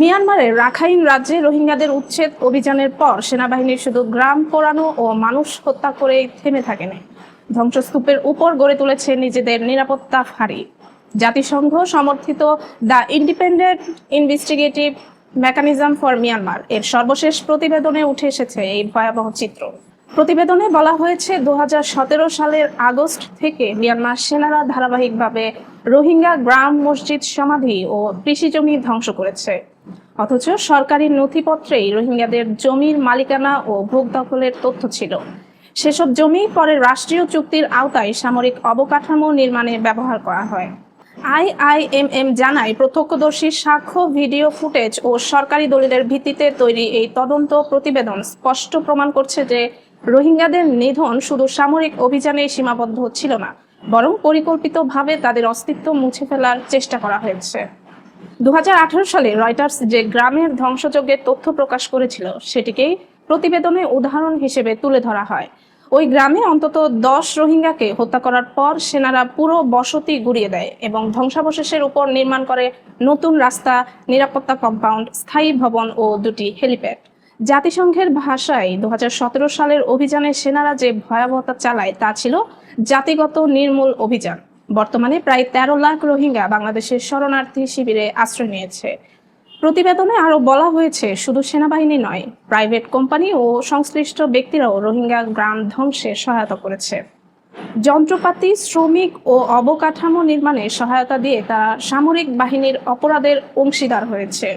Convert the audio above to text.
মিয়ানমারের রাখাইন রাজ্যে রোহিঙ্গাদের উচ্ছেদ অভিযানের পর সেনাবাহিনীর শুধু গ্রাম পোড়ানো ও মানুষ হত্যা করেই থেমে থাকেনি। ধ্বংসস্তূপের উপর গড়ে তুলেছে নিজেদের নিরাপত্তা ফাঁড়ি। জাতিসংঘ সমর্থিত the independent investigative mechanism for Myanmar এর সর্বশেষ প্রতিবেদনে উঠে এসেছে এই ভয়াবহ চিত্র। প্রতিবেদনে বলা হয়েছে, দু হাজার সতেরো সালের আগস্ট থেকে মিয়ানমার সেনারা ধারাবাহিকভাবে রোহিঙ্গা গ্রাম মসজিদ সমাধি ও কৃষি জমি ধ্বংস করেছে। অথচ সরকারি নথিপত্রেই রোহিঙ্গাদের জমির মালিকানা ও ভোগ দখলের তথ্য ছিল। সেসব জমি পরে রাষ্ট্রীয় চুক্তির আওতায় সামরিক অবকাঠামো নির্মাণে ব্যবহার করা হয়। আইআইএমএম জানায়, প্রত্যক্ষদর্শী সাক্ষ্য, ভিডিও ফুটেজ ও সরকারি দলিলের ভিত্তিতে তৈরি এই তদন্ত প্রতিবেদন স্পষ্ট প্রমাণ করছে যে রোহিঙ্গাদের নিধন শুধু সামরিক অভিযানে সীমাবদ্ধ ছিল না বরং পরিকল্পিতভাবে তাদের অস্তিত্ব মুছে ফেলার চেষ্টা করা হয়েছে। দু হাজার আঠারো সালে রয়টার্স যে গ্রামের ধ্বংসযজ্ঞের তথ্য প্রকাশ করেছিল সেটিকেই প্রতিবেদনে উদাহরণ হিসেবে তুলে ধরা হয়। ওই গ্রামে অন্তত দশ রোহিঙ্গাকে হত্যা করার পর সেনারা পুরো বসতি গুড়িয়ে দেয় এবং ধ্বংসাবশেষের উপর নির্মাণ করে নতুন রাস্তা, নিরাপত্তা কম্পাউন্ড, স্থায়ী ভবন ও দুটি হেলিপ্যাড। জাতিসংঘের ভাষায় দু হাজার সতেরো সালের অভিযানে সেনারা যে ভয়াবহতা চালায় তা ছিল জাতিগত নির্মূল অভিযান। বর্তমানে প্রায় তেরো লাখ রোহিঙ্গা বাংলাদেশের শরণার্থী শিবিরে আশ্রয় নিয়েছে। প্রতিবেদনে আরও বলা হয়েছে, শুধু সেনাবাহিনী নয়, প্রাইভেট কোম্পানি ও সংশ্লিষ্ট ব্যক্তিরাও রোহিঙ্গা গ্রাম ধ্বংসে সহায়তা করেছে। যন্ত্রপাতি, শ্রমিক ও অবকাঠামো নির্মাণে সহায়তা দিয়ে তারা সামরিক বাহিনীর অপরাধের অংশীদার হয়েছে।